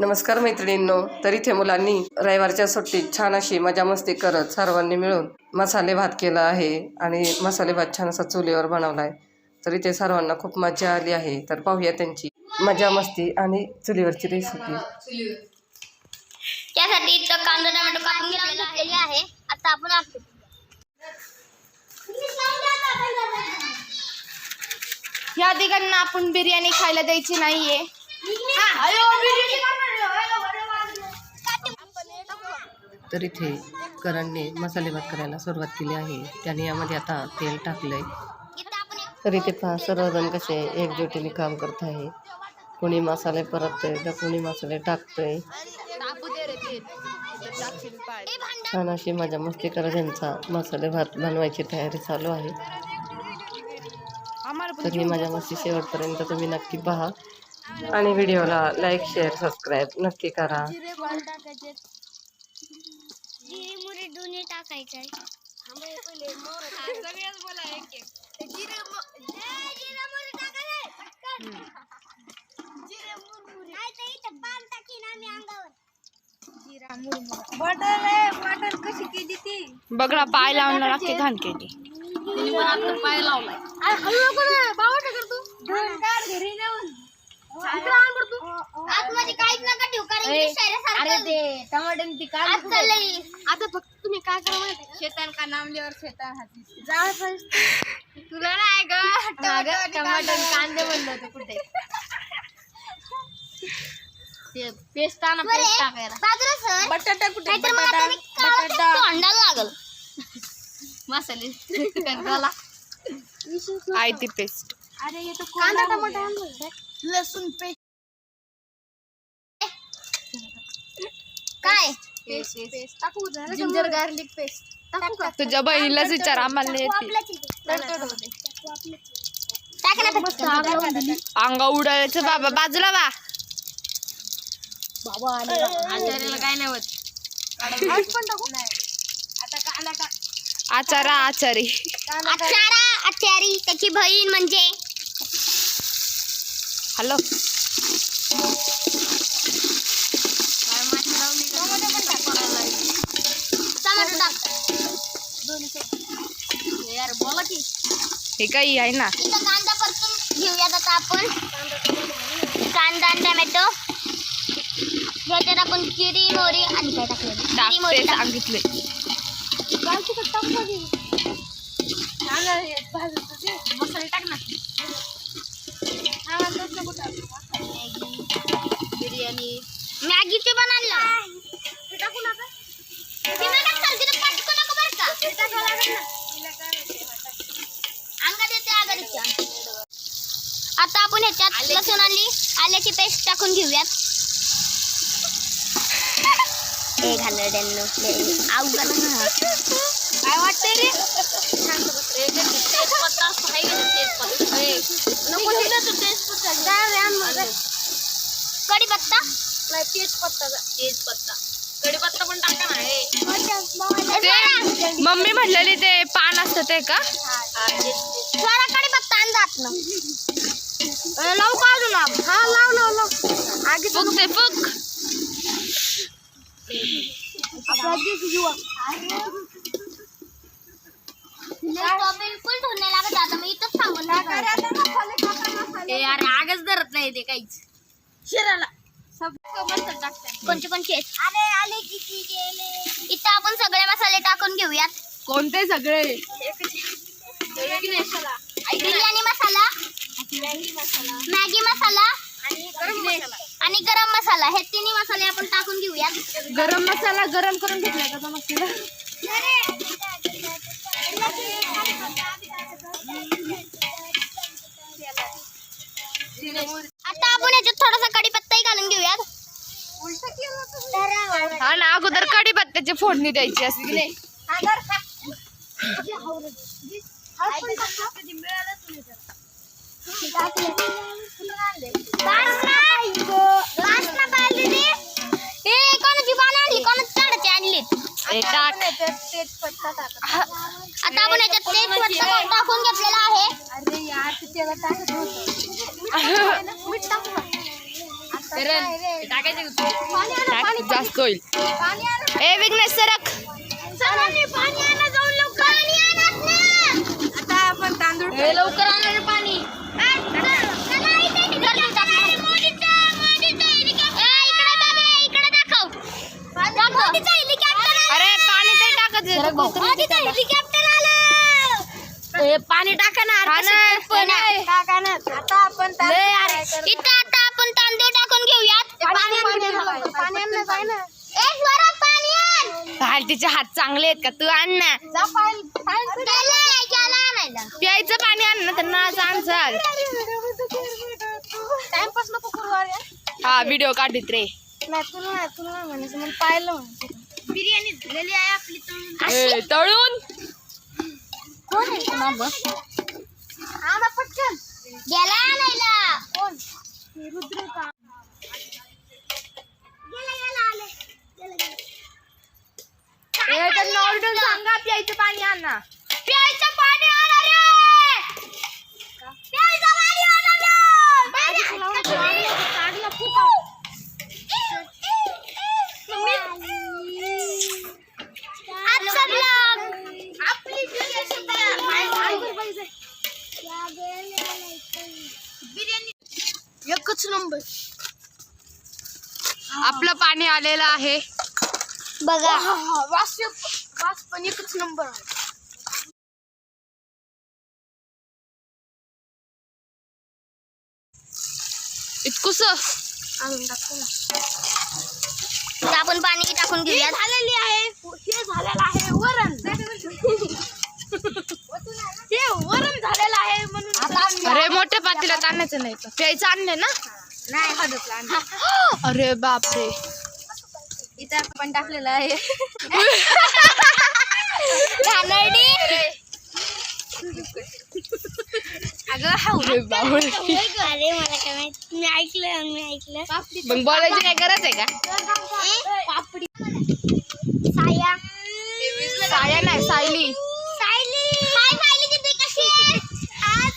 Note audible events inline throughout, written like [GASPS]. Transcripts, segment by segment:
नमस्कार मैत्रिणींनो तर इथे मुलांनी रविवारच्या सुट्टीत छान अशी मजा मस्ती करत सर्वांनी मिळून मसाले भात केला आहे आणि मसाले भात छान असा चुलीवर बनवला आहे तर इथे सर्वांना खूप मजा आली आहे. तर पाहूया त्यांची मजा मस्ती आणि चुलीवरची रेसिपी त्यासाठी इथं कांदा टोमॅटो कापून घेतलेला आहे. आता आपण आखू. या ठिकाणी आपण बिर्याणी खायला द्यायची नाहीये. तर इथे करणने मसाले भात करायला सुरुवात केली आहे. त्याने यामध्ये आता तेल टाकलंय. आहे तर इथे पहा सर्वजण कसे एकजुटीने काम करत आहे. कोणी मसाले परततोय तर कोणी मसाले टाकतोय. छान अशी माझ्या मस्ती करत यांचा मसाले भात बनवायची तयारी चालू आहे. तर मी माझ्या मस्ती शेवटपर्यंत तुम्ही नक्की पहा. आणि व्हिडिओला लाईक शेअर सबस्क्राईब नक्की करा. जिरे मुरे दोन्ही टाकायचं. आहे बघ ना पाय लावून लागते घाण केली. आतमध्ये काहीच नका ठेवू कारण की शरीरासारखं आत चाललंय. आता फक्त तुम्ही काय करा माहिती शेतान का नामल्यावर शेतान हाती. तुला नाही ग. टमाटर कांदे म्हणलं होतं कुठे? ते पेस्ट आणा बरं, पेस्ट टाकायला बाजूला सर. बटाटा कुठे? नाहीतर मग आता मी काळं तोंडाला लागल. [LAUGHS] मसाले. [LAUGHS] कांदा आय ती पेस्ट. कांदा टमाटा लसूण पेस्ट काय? टाकू जिंजर गार्लिक पेस्ट टाकू का? तुझ्या बहिणीलाच विचार आम्हाला नाही येते. टाक ना फक्त. अंगा उडायचं बाबा बाजूला बा. आचार्याला काय नाही होत. आचारा आचारी. अचारा अचारी त्याची बहीण म्हणजे? हॅलो हे काही आहे ना. कांदा परतून घेऊयात आता आपण. कांदा आणि टमॅटो. ह्याच्यात आपण जिरी मोहरी आणि काय टाकलं जिरी टाकते मोहरी टाक. सांगितले. मसाले टाक ना. मॅगीचे पण आणलं. ते पटकन नको बरं का? अंगात येते आघाडीच्या. आता आपण ह्याच्यात लसूण आणि आल्याची पेस्ट टाकून घेऊयात. ए घालड्यांनो अवघड. काय वाटतंय रे? तेजपत्ता तेजपत्ता तू तेजपत्ता तेजपत्ता कडीपत्ता पण टाका ना हे जरा मम्मी म्हटलेली ते पान असतं ते का? जरा कढीपत्ता आण जात ना. लावू का अजून हा लाव लाव लाव. आगे फुक ते फुक. बिलकुल धुणे लागत आता मी इथंच सांगून ए अरे आगच धरत नाही ते काहीच. शिराला. कोणते कोणते इथं आपण सगळे मसाले टाकून घेऊयात. कोणते सगळे? बिर्याणी मसाला. मॅगी मसाला. आणि गरम मसाला. हे तिन्ही मसाले आपण टाकून घेऊयात. गरम मसाला गरम करून घेतलाय का मग तिला आता आपण ह्याच्यात थोडासा कढीपत्ताही घालून घेऊयात हा ना कढीपत्त्याची फोडणी द्यायची असते की नाही? कोणाची पानं आणली? कोणाची झाडाची हे. आता आपण याच्यात टाकून घेतलेला आहे. [LAUGHS] मीठ टाकू टाक, जास्त होईल. ए विघ्नेश सरक. लवकर. पाणी आणत ना आता आपण तांदूळ लवकर आणा पाणी. अरे पाणी तरी टाकत पाणी टाका ना टाका ना. आता आपण इथं आपण तांदूळ टाकून घेऊयात. एक वरात पाणी तिचे हात चांगले आहेत का? तू आण ना. प्यायचं पाणी आण ना त्यांना टाइमपास नको करू अरे. हा व्हिडिओ काढित रे बिर्याणी झालेली आहे आपली तर. ए, तळून. कोण आहे? पटकन. गेला आणायला. कोण? रुद्र गेला गेला आले गेला, गेला. ए, त्यांना ऑर्डर सांगा प्यायचं पाणी आण ना प्यायचं पाणी आणा रे प्यायचं पाणी आणा रे आजचा एकच नंबर. आपलं पाणी आलेलं आहे. बघा. वास वास पण एकच नंबर इतकुस. तर आपण पाणी टाकून घेऊया झालेली आहे. हे झालेलं आहे वरण. वरण झालेलं आहे म्हणून अरे मोठ्या पातीला आणायचं नाही प्यायचं आणलं ना? नाही हदतला [GASPS] अरे बापरे. इथं आपण टाकलेलं आहे. [LAUGHS] अगं अरे बापरे. अरे मला काय माहीत? मी ऐकलं मी ऐकलं. मग बोलायची काय गरज आहे का? पापडी साया. साया नाही सायली हाय सायली किती कशी आहे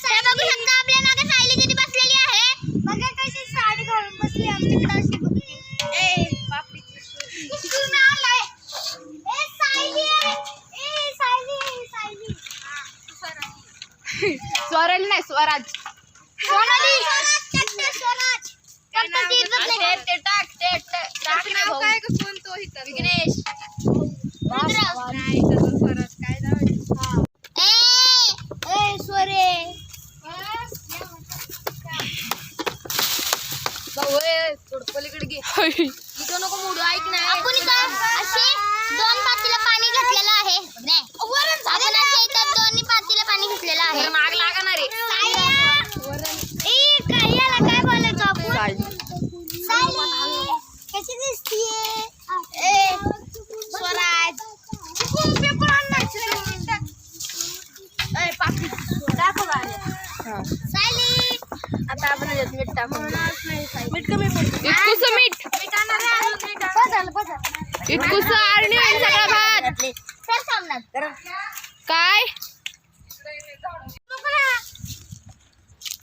हे बघू शकता आपल्या मागे सायली किती बसलेली आहे बघा कशी साडी घालून बसली आमच्याकडे अशी बघते. ए पापडी तिकडून आलाय. ए सायली आहे. ए सायली आहे, सायली स्वरण नाही स्वराज. सोनाली स्वराज. स्वराज. ते टाक ते टाक. नाव काय कोण तो विघ्नेश. ए ए स्वरे पलीकडे घे. इथं नको मोडू ऐक ना. आपण इथं असे दोन पातीला पाणी घेतलेलं आहे नाही आपण असे इथं दोन्ही पातीला पाणी घेतलेलं आहे माग लागणार ए, काय याला काय बोलायचं आपण सायली, कशी दिसतीये ए स्वराज पेपर सायली आता आपण याच्यात मीठ टाकून मीठ कमी इतकुस मीठ इतकुस आणि सगळा भात सर सामनात काय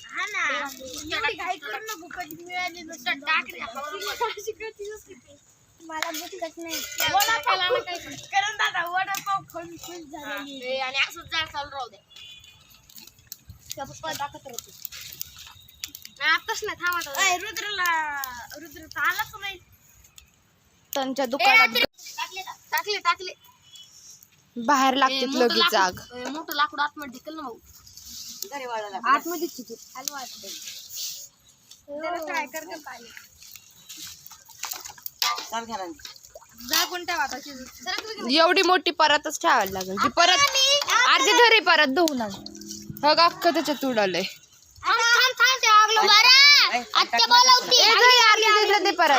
हा ना एवढी घाई करू नको कधी मिळाली नुसतं टाक रे. मला भूकच नाही करून दादा वडापाव खाऊन खुश झालेली आणि असंच जाळ चालू राहू दे. त्या पप्पा दाखवत राहते आताच नाही थांबा रुद्रला रुद्र तर आलाच नाही. त्यांच्या दुकानात टाकले टाकले बाहेर लागते लगेच आग. मोठं लाकूड आतमध्ये ढिकल ना भाऊ. आतमध्ये काय करते एवढी मोठी परतच ठेवायला लागेल. ती परत अर्धी धरी परत धुवून आण हो का अख्खं त्याच्यात उडालंय. बरं आत्या बोलवती. ए, घरी अर्धी दिलं ते परत.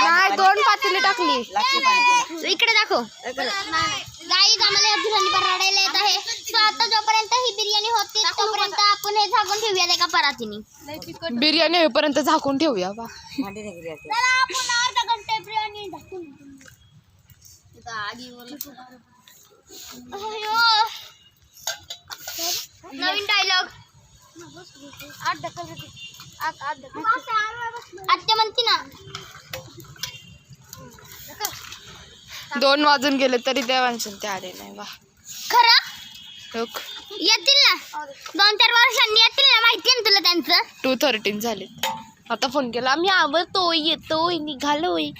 नाही दोन पातेली टाकली. इकडे दाखव. गाई आम्हाला या रडायला येत आहे. So आता जोपर्यंत ही बिर्याणी होती तोपर्यंत आपण हे झाकून ठेवूया एका परातीने. बिर्याणी होईपर्यंत झाकून ठेवूया बा. चला आपण अर्धा घंटे बिर्याणी झाकून अयो. नवीन डायलॉग आठ ढकल रे आठ आठ ढकल. आत्या म्हणते ना दोन वाजून गेले तरी देवांशन ते आले नाही वा. खरं? लोक. येतील ना? दोन चार वर्षांनी येतील ना? माहिती आहे ना तुला त्यांचं? टू थर्टीन झाले. आता फोन केला. आम्ही आवडतोय येतोय निघालोय.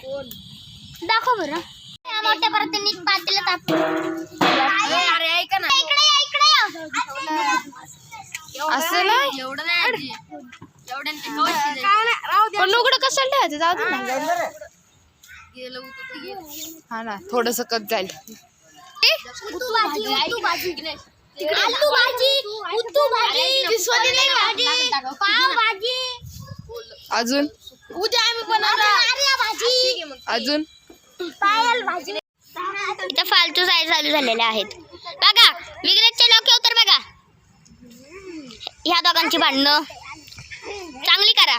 दाखव बरं. या मोठ्या परत नीट पातेला ताप अरे ऐका ना. इकडे या इकडे या. असं नाही? एवढं नाही आजी. एवढं ते कवच पण लुगडं कशाला ठेवायचं? जाऊ दे ना. हा ना थोडस कच जाईल. अजून? उद्या आम्ही बनवणार. भाजी. अजून? इथं फालतू साईड चालू झालेल्या आहेत. बघा विग्रेटचे लोक तर बघा. ह्या दोघांची भांडणं. चांगली करा.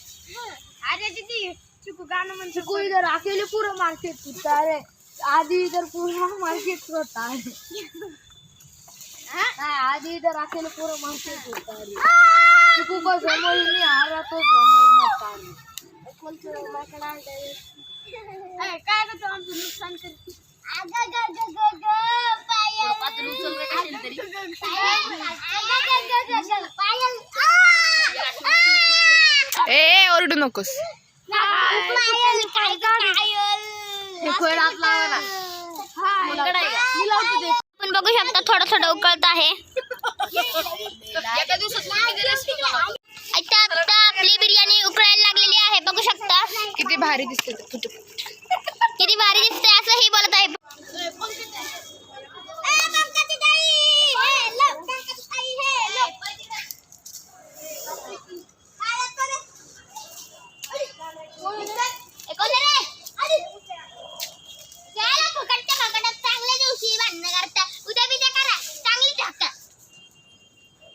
चिकू इधर अकेले पूरा मार्केट करता है आधी इधर पूरा मार्केट करता है? हाँ, आधी इधर अकेले पूरा मार्केट है चिकू को समझ नहीं आ रहा तो समझ मत आ रहा काय करतो आमचं नुकसान करते? ए ए, ओरडू नकोस. आपण बघू शकता थोडं थोडं उकळत आहे. आता आता आपली बिर्याणी उकळायला लागलेली आहे बघू शकता. किती भारी दिसते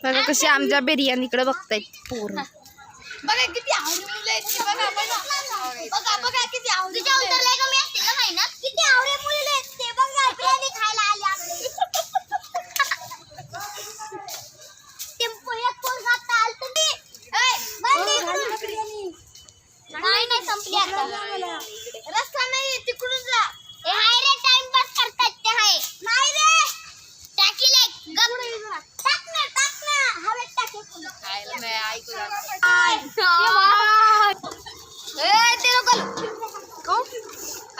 बघा कशी आमच्या बिर्याणीकडे बघतायत पूर्ण बघा किती आवडी मुलं आहेत ती बघा बघा. बघा बघा किती आवडी तुझ्या उतरलाय कमी असतील ना महिन्यात किती आवडे मुलीले आहेत ते बघा बिर्याणी खायला आले आपले टेम्पो एक कोण खाता आल तुम्ही नाही नाही संपली आता रस्ता नाही तिकडून जा ए हाय रे टाइमपास करतात ते हाय नाही रे टाकीले गप टाक ना टाक ना हवेत टाके पुन्हा खायला नाही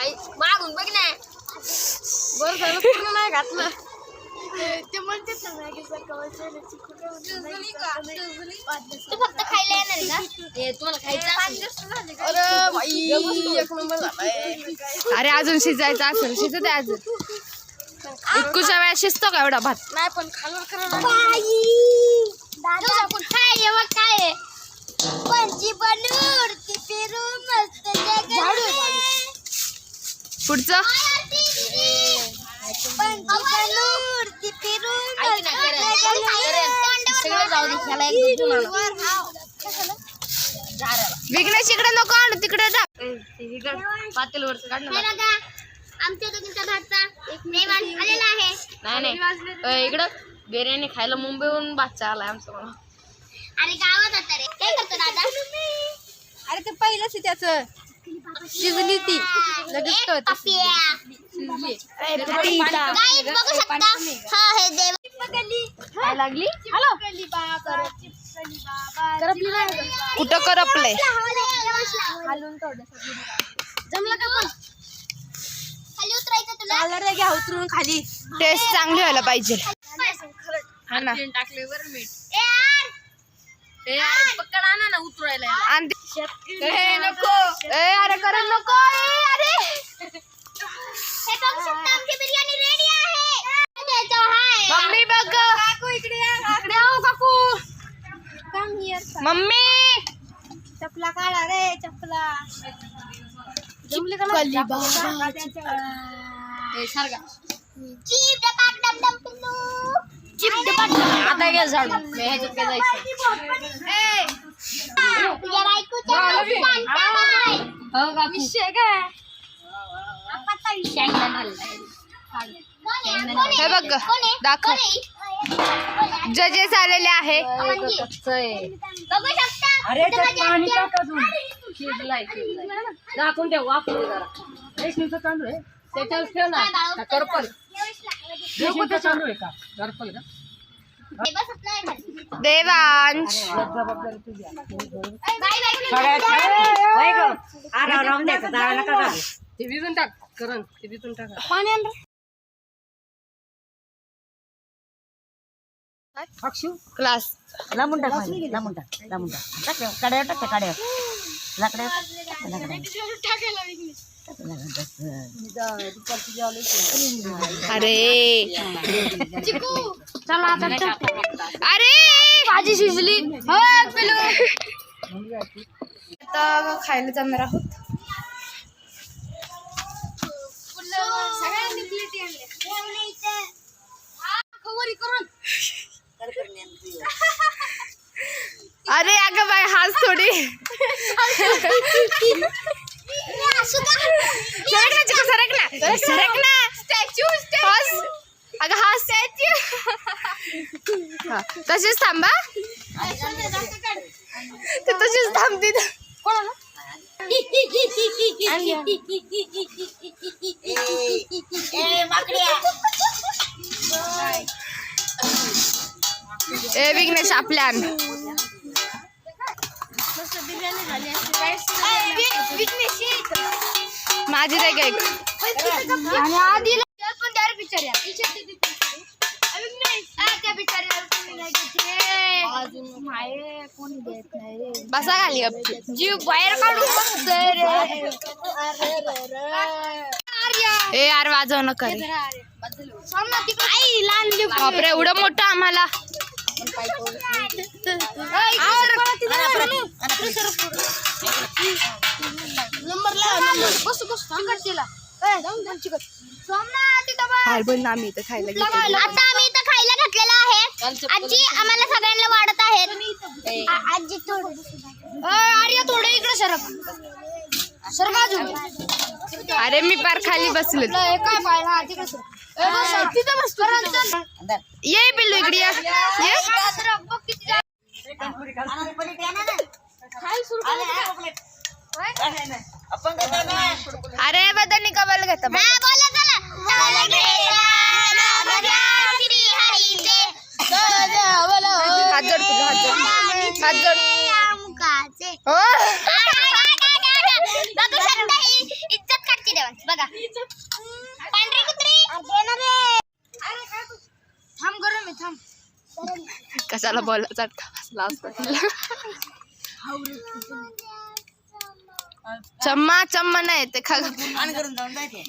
ऐकू मागून बघ ना बरं झालं ते फक्त खायला येणार आहे का? [LAUGHS] तुम्हाला खायचं अरे बाई एक नंबर झालाय. अरे अजून शिजायचं असेल शिजू दे अजून. इतकुशा वेळा शिजतो का एवढा भात? नाही पण खालवर दादा. काय आहे मग काय आहे. पंची बनूर ती फिरू मस्त पुढचं? विघ्नेश इकडे नको आणू तिकडे जा. पातेलवरचं काढ ना बघा आमच्या दोघींचा भातचा एक मेवान आलेला आहे. नाही नाही. अ, इकडं बिर्याणी खायला मुंबईहून बादशा आलाय आमचा मला. अरे गावात आता रे. काय करतो दादा? अरे ते पहिलंच त्याचं. शिजली ती. लगेच एक पपिया गाईस बघू शकता. हा हे देव. काय लागली? हॅलो? करपली. नाही. कुठं करपलंय जमलं का पण? खाली उतरायचं तुला? रे घ्या उतरून खाली. टेस्ट चांगली व्हायला पाहिजे. हा ना टाकले बरं मीठ. ए यार पकड आणा ना उतरायला याला. आणि. नको ए अरे करण नको ए, अरे हे बघू शकता आमची बिर्याणी रेडी आहे मम्मी बघ इकडे या इकडे आओ काकू कम हिअर मम्मी चपला काढा रे चपला जमले का कली चिप डपाक डम डम पिल्लू चिप डपाक आता घ्या झाडू काय जायचं तुझ्या हो विषय काय? हे बघ ग? दाखव. जजेस आलेले आहे बघू शकता अरे इथं त्यात माझ्या पाणी टाक अजून शिजलाय शिजलाय दाखवून ठेव वापरू दे जरा रेशमीचा तांदूळ आहे त्याच्यावर ठेव ना करपल. रेशमीचा तांदूळ आहे का करपल का. देवांश भिजून टाक करण भिजून टाक पाणी क्लास लांबून टाक लांबून टाक लांबून टाक टाक कड्यावर टाक त्या कड्यावर लाकड्यावर अरे. चला आता. अरे. भाजी शिजली. हो आता खायला जाणार आहोत. हा, अरे अगं बाय हाच थोडी [LAUGHS] सरक ना चिकू सरक ना स्टॅच्यू अगं हा स्टॅच्यू तशीच थांबा ते तशीच थांबते ए, विघ्नेश आपल्यान माझी रे एक आणि आधी पण त्या पिक्चर या त्या पिक्चर कोणी देत नाही रे. बसा खाली जीव बाहेर रे. ए यार वाजव न कर आई लहान लेकरं. बापरे एवढं मोठं आम्हाला. आम्ही इथं खायला घेतलं. आता आम्ही इथं खायला घातलेलं आहे. आजी आम्हाला सगळ्यांना वाढत आहेत. आ- आजी थोडं. ए, आर्या थोडं इकडे सरक. सर बाजू अरे मी पार खाली बसले. काय पाहिलं तिकडे ये पिल्लू इकडे? अरे बदनी कबल घेता हा हात जोड पिल्लू हात जोड. हात जोड. हो. बघू थांब गरम आहे थांब. कशाला बसला चम्मा चम्मा नाही ते खा आण करून जाऊन जायचे.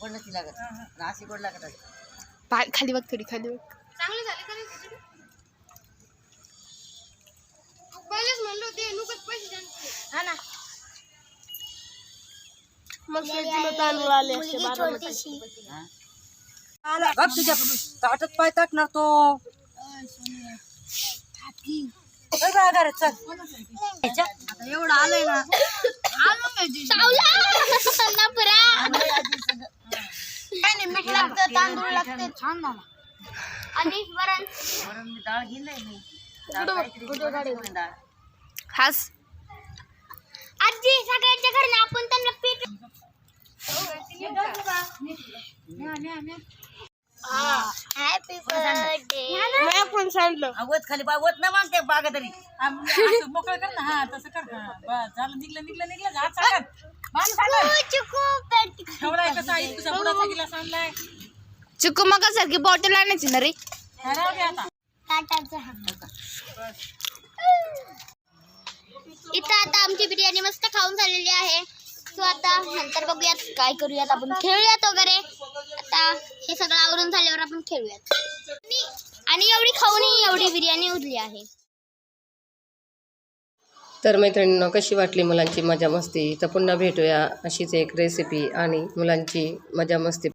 गोड नसती लागत. नाशी गोड लागत आहे. पा- खाली बघ थोडी खाली बघ. चांगली झाली? पहिलेच म्हणलं होते नुकत पैसे द्या. हा ना. मग तांदूळ आले छोटीशी. बघ तुझ्या ताटत पाय टाकणार तो. ए, बा, घरात चल. याच्या. एवढं आलंय ना. चावला नपरा काय नाही मीठ लागतं तांदूळ लागते. छान ना आणि वरण. वरून मी डाळ घेऊन मी डाळ काहीतरी बनवायची डाळ. हास आजी सगळ्यांच्या घरनं आपण त्यांना पीठ हॅपी बर्थडे पण सांडलं हा, खाली पा वत ना मग ते बागा तरी मोकळं कर ना। हा तसं कर। हा बस। झालं निघलं निघलं निघलं झाड सागत मान सागत चिकू पेट ठेवलाय कसा आई तुझा गिलास आणलाय चिकू मग सारखी बॉटल आणायची ना रे? हा, राहू दे आता। ताटाचा इथं आता आमची बिर्याणी मस्त खाऊन झालेली आहे. सो आता नंतर बघूयात काय करूयात आपण. खेळूयात वगैरे. आता हे सगळं आवरून झाल्यावर आपण खेळूयात. आणि एवढी खाऊन एवढी बिर्याणी उरली आहे. तर मैत्रिणींना कशी वाटली मुलांची मजा मस्ती? तर पुन्हा भेटूया अशीच एक रेसिपी आणि मुलांची मजा मस्ती.